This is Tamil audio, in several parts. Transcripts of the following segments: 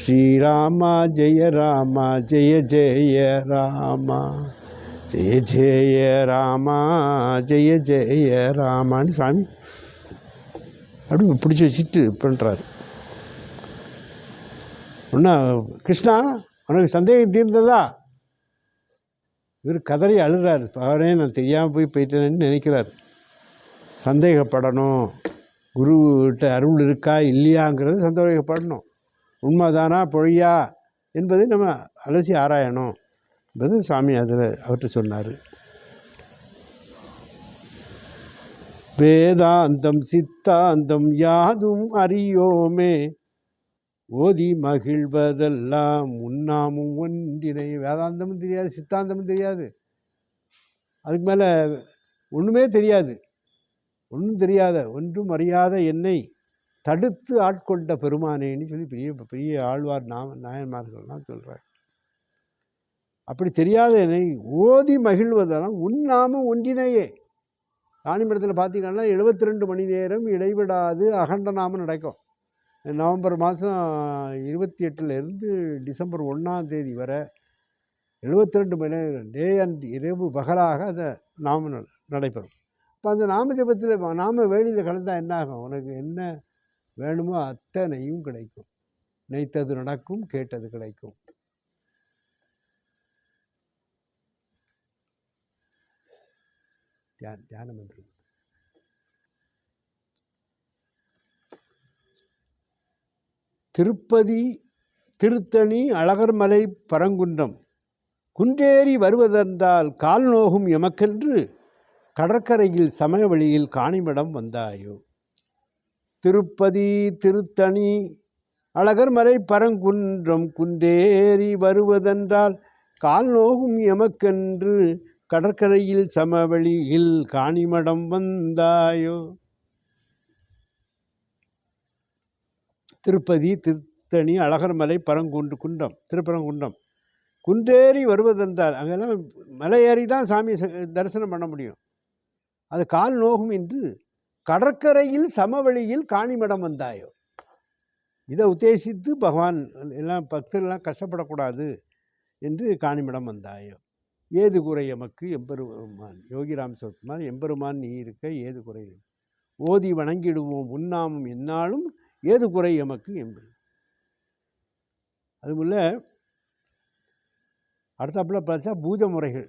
ஸ்ரீராமா ஜெய ராமா ஜெய ஜெய ராமா ஜெய ஜெய ராமா ஜெய ஜெய ராமான்னு சாமி அப்படி பிடிச்சி வச்சுட்டு பண்ணுறாரு ஒன்றா கிருஷ்ணா உனக்கு சந்தேகம் தீர்ந்ததா? இவர் கதறி அழுகிறார் அவரே நான் தெரியாமல் போய் போயிட்டேன்னு நினைக்கிறார். சந்தேகப்படணும். குருகிட்ட அருள் இருக்கா இல்லையாங்கிறது சந்தோஷப்படணும். உண்மைதானா பொய்யா என்பதை நம்ம அலசி ஆராயணும் என்பது சாமி அதில் அவர்கிட்ட சொன்னார். வேதாந்தம் சித்தாந்தம் யாதும் அறியோமே. ஓதி மகிழ்வதெல்லாம் உண்ணாமும் ஒன்றினை. வேதாந்தமும் தெரியாது சித்தாந்தமும் தெரியாது. அதுக்கு மேலே ஒன்றுமே தெரியாது. ஒன்றும் தெரியாத ஒன்றும் அறியாத என்னை தடுத்து ஆட்கொண்ட பெருமானேன்னு சொல்லி பெரிய பெரிய ஆழ்வார் நாம நாயன்மார்கள்லாம் சொல்கிறார் அப்படி தெரியாத என்னை ஓதி மகிழ்வதெல்லாம் உண்ணாமும் ஒன்றினையே. ராணிமரத்தில் பார்த்தீங்கன்னா எழுபத்தி ரெண்டு மணி நேரம் இடைவிடாது அகண்ட நாமம் நடக்கும். நவம்பர் மாதம் இருபத்தி எட்டுலேருந்து டிசம்பர் ஒன்றாம் தேதி வரை எழுபத்தி ரெண்டு மணி நேரம் டே அண்ட் இரவு பகலாக அதை நாமம் நடைபெறும். இப்போ அந்த நாம ஜபத்தில் நாம வேலியில் கலந்தால் என்ன ஆகும் உனக்கு என்ன வேணுமோ அத்தனையும் கிடைக்கும். நினைத்தது நடக்கும் கேட்டது கிடைக்கும். தியான தியான மந்திரம். திருப்பதி திருத்தணி அழகர்மலை பரங்குன்றம். குன்றேறி வருவதென்றால் கால் நோகும் எமக்கென்று கடற்கரையில் சமயவழியில் காணிமடம் வந்தாயோ? திருப்பதி திருத்தணி அழகர்மலை பரங்குன்றம் குன்றேறி வருவதென்றால் கால் நோகும் எமக்கென்று கடற்கரையில் சமவெளியில் காணிமடம் வந்தாயோ? திருப்பதி திருத்தணி அழகர்மலை பரங்குன்று குன்றம் திருப்பரங்குன்றம். குன்றேறி வருவதென்றால் அங்கெல்லாம் மலை ஏறி தான் சாமி தரிசனம் பண்ண முடியும். அது கால் நோகும் என்று கடற்கரையில் சமவெளியில் காணிமடம் வந்தாயோ? இதை உத்தேசித்து பகவான் எல்லாம் பக்தர்கள்லாம் கஷ்டப்படக்கூடாது என்று காணிமடம் வந்தாயோ? ஏது குறை எமக்கு? எம்பெருமான் யோகிராம் சரத்குமார் எம்பெருமான் நீ இருக்க ஏது குறை ஓதி வணங்கிடுவோம் உண்ணாமும் என்னாலும் ஏது குறை எமக்கு? எம்பெரு அதுபோல் அடுத்தாப்புல பார்த்தா பூஜை முறைகள்.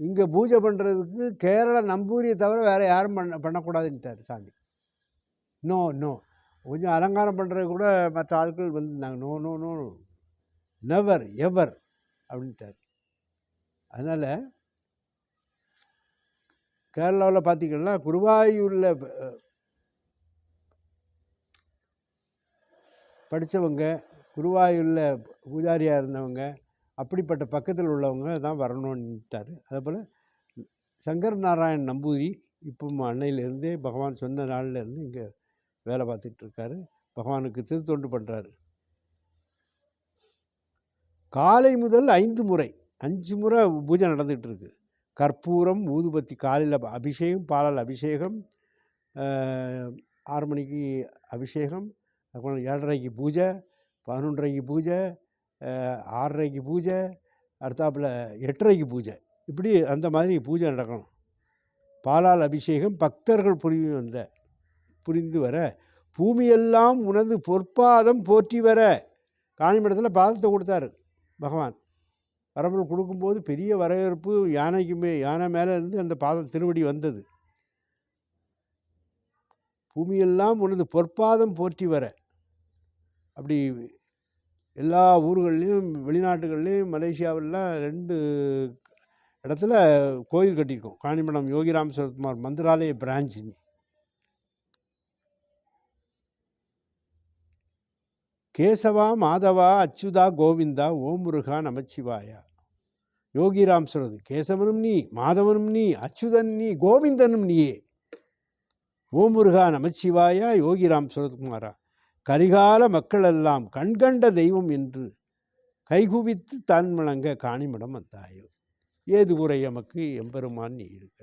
இங்கே பூஜை பண்ணுறதுக்கு கேரள நம்பூரியை தவிர வேறு யாரும் பண்ண பண்ணக்கூடாதுன்ட்டார் சாமி. நோ நோ கொஞ்சம் அலங்காரம் பண்ணுறது கூட மற்ற ஆட்கள் வந்திருந்தாங்க. No no no never ever அப்படின்ட்டார். அதனால் கேரளாவில் பார்த்திங்கன்னா குருவாயூரில் படித்தவங்க குருவாயூரில் பூஜாரியாக இருந்தவங்க அப்படிப்பட்ட பக்கத்தில் உள்ளவங்க தான் வரணுன்ட்டார் அதேபோல் சங்கர் நாராயண் நம்பூதிரி இப்போ அன்னையிலேருந்தே பகவான் சொன்ன நாள்லேருந்து இங்கே வேலை பார்த்துட்ருக்காரு. பகவானுக்கு திருத்தொண்டு பண்ணுறாரு. காலை முதல் ஐந்து முறை அஞ்சு முறை பூஜை நடந்துகிட்ருக்கு. கற்பூரம் ஊதுபத்தி காலையில் அபிஷேகம் பாலால் அபிஷேகம் ஆறு மணிக்கு அபிஷேகம் அப்புறம் ஏழரைக்கு பூஜை பதினொன்றரைக்கு பூஜை ஆறரைக்கு பூஜை அடுத்தாப்பில் எட்டரைக்கு பூஜை. இப்படி அந்த மாதிரி பூஜை நடக்கணும். பாலால் அபிஷேகம் பக்தர்கள் புரிந்து வந்த புரிந்து வர பூமியெல்லாம் உனது பொற்பாதம் போற்றி வர. காணிமடத்தில் பாதத்தை கொடுத்தாரு பகவான். வரம்பு கொடுக்கும்போது பெரிய வரவேற்பு யானைக்குமே யானை மேலே இருந்து அந்த பாதம் திருவடி வந்தது. பூமியெல்லாம் உனது பொற்பாதம் போற்றி வர. அப்படி எல்லா ஊர்கள்லேயும் வெளிநாட்டுகள்லேயும் மலேசியாவிலலாம் ரெண்டு இடத்துல கோயில் கட்டியிருக்கோம். காணிமடம் யோகிராம் சரத்குமார் மந்திராலய பிரான்ச்சுன்னு. கேசவா மாதவா அச்சுதா கோவிந்தா ஓம் முருகா நமச்சிவாயா. யோகிராம் சொல்றது கேசவனும் நீ மாதவனும் நீ அச்சுதன் நீ கோவிந்தனும் நீயே. ஓம் முருகா நமச்சிவாயா யோகிராம் சரத்குமாரா கரிகால மக்களெல்லாம் கண்கண்ட தெய்வம் என்று கைகுவித்து தான் முழங்க காணிமடம் வந்தாயோ ஏது குறை எமக்கு எம்பெருமான் நீ இருக்க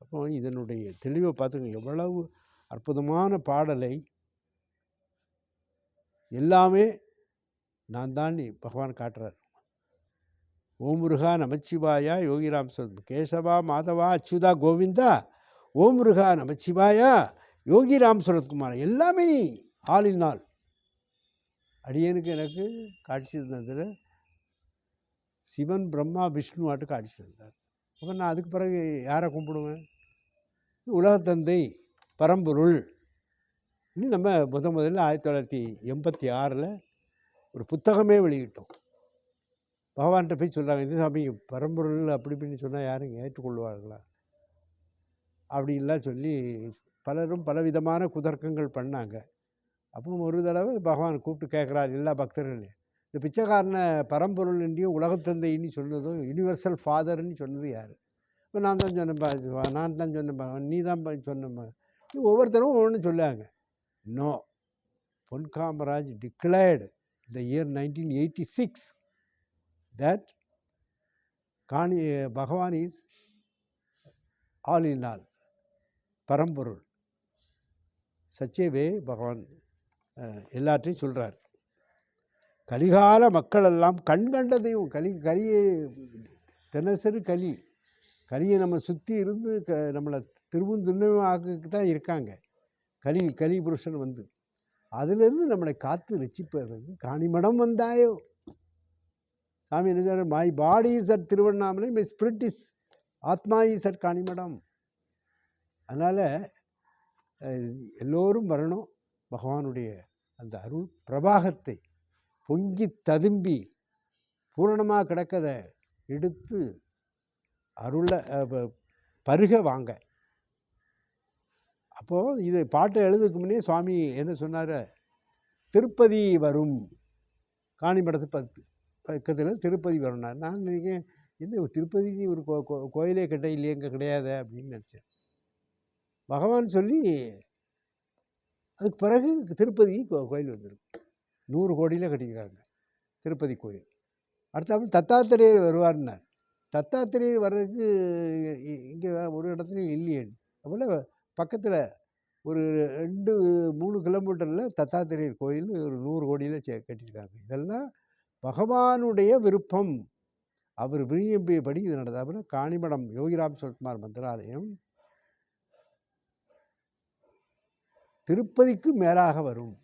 அப்போ இதனுடைய தெளிவை பார்த்துங்க எவ்வளவு அற்புதமான பாடலை எல்லாமே நான் தான் பகவான் காட்டுறார். ஓம் முருகா நமச்சிவாயா யோகிராம் சொல் கேசவா மாதவா அச்சுதா கோவிந்தா ஓம் முருகா நமச்சிவாயா யோகிராம் சுரத்குமார் எல்லாமே நீ. ஆளின் நாள் அடியனுக்கு எனக்கு காட்சி தந்ததில் சிவன் பிரம்மா விஷ்ணுவாட்டு காட்சி தந்தார். அப்போ நான் அதுக்கு பிறகு யாரை கும்பிடுவேன்? உலகத்தந்தை பரம்பொருள். நம்ம முத முதல்ல ஆயிரத்தி தொள்ளாயிரத்தி எண்பத்தி ஆறில் ஒரு புத்தகமே வெளியிட்டோம். பகவான்கிட்ட போய் சொல்கிறாங்க இந்த சாமி பரம்பொருள் அப்படி இப்படின்னு சொன்னால் யாரும் ஏற்றுக்கொள்வார்களா? அப்படின்லாம் சொல்லி பலரும் பலவிதமான குதர்க்கங்கள் பண்ணாங்க. அப்போ ஒரு தடவை பகவான் கூப்பிட்டு கேட்குறாரு எல்லா பக்தர்களையும் இந்த பிச்சைக்காரனை பரம்பொருள் என்றையும் உலகத்தந்தைன்னு சொன்னதும் யுனிவர்சல் ஃபாதர்னு சொன்னது யார்? இப்போ நான் தான் சொன்னேன்ப்பா நான் தான் சொன்னேன்ப்பா நீ தான் சொன்னப்பா ஒவ்வொருத்தரும் ஒன்று சொல்லாங்க no Pon Kamaraj declared the year nineteen eighty six that Kani Bhagavan is all in all பரம்பொருள். சச்சே வே பகவான் எல்லாற்றையும் சொல்கிறார் கலிகால மக்களெல்லாம் கண் கண்ட தெய்வம் கலி கலியை தினசரி கலி. கலியை நம்ம சுற்றி இருந்து க நம்மளை திரும்பவும் துன்பம் தான் இருக்காங்க. கலி கலி புருஷன் வந்து. அதுலேருந்து நம்மளை காத்து ரசிப்பதற்கு காணிமடம் வந்தாயோ? சாமி என்ன my body is at Tiruvannamalai my spirit is atma is at Kanimadam. அதனால் எல்லோரும் வரணும். பகவானுடைய அந்த அருள் பிரபாகத்தை பொங்கி ததும்பி பூரணமாக கிடக்கதை எடுத்து அருளை ப- பருக வாங்க. அப்போது இது பாட்டை எழுதுக்கு முன்னே சுவாமி என்ன சொன்னார்? திருப்பதி வரும். காணிமடத்து பத்து பக்கத்தில் திருப்பதி வரணும் நான் நினைக்கிறேன் என்ன திருப்பதி ஒரு கோ கோ- கோயிலே கிட்ட இல்லையே இங்கே கிடையாது? அப்படின்னு நினச்சேன். பகவான் சொல்லி அதுக்கு பிறகு திருப்பதி கோ- கோயில் வந்திருக்கு நூறு கோடியில் கட்டியிருக்காங்க. திருப்பதி கோயில். அடுத்தாப்புல தத்தாத்திரேயர் வருவார்னார் தத்தாத்திரேயர் வர்றதுக்கு இங்கே ஒரு இடத்துலையும் இல்லையே. அதுபோல் பக்கத்தில் ஒரு ரெண்டு மூணு கிலோமீட்டரில் தத்தாத்திரேயர் கோயில் ஒரு நூறு கோடியில் சே கட்டியிருக்காங்க. இதெல்லாம் பகவானுடைய விருப்பம். அவர் விரும்பியபடி இது நடந்தது. காணிமடம் யோகிராம் சுரத்குமார் மந்திராலயம் திருப்பதிக்கு மேலாக வரும்.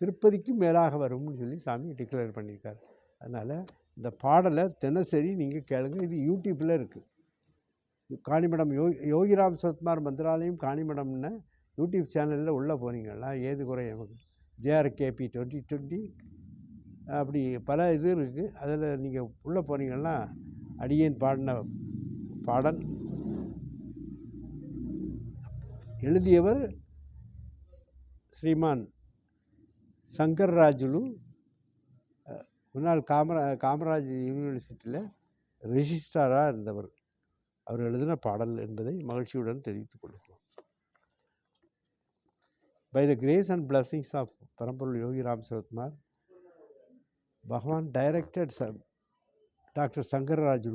திருப்பதிக்கு மேலாக வரும்னு சொல்லி சாமி டிக்ளேர் பண்ணியிருக்காரு. அதனால் இந்த பாடலை தினசரி நீங்கள் கேளுங்க. இது யூடியூப்பில் இருக்குது காணிமடம் யோ யோகிராம் சத்மார் மந்திராலயம் காணிமடம்னு யூடியூப் சேனலில் உள்ளே போனீங்கன்னா ஏது குறை நமக்கு ஜேஆர்கேபி டுவெண்ட்டி டுவெண்ட்டி அப்படி பல இது இருக்குது அதில் நீங்கள் உள்ளே போனீங்கன்னா அடியேன் பாடின பாடல் எழுதியவர் ஸ்ரீமான் சங்கர் ராஜுலு முன்னாள் காமரா காமராஜ் யூனிவர்சிட்டியில் ரெஜிஸ்ட்ராராக இருந்தவர். அவர் எழுதின பாடல் என்பதை மகிழ்ச்சியுடன் தெரிவித்துக் கொள்கிறோம். By the grace and blessings of Paramporul Yogi Ram Sivakumar பகவான் டைரக்டட் டாக்டர் சங்கர் ராஜு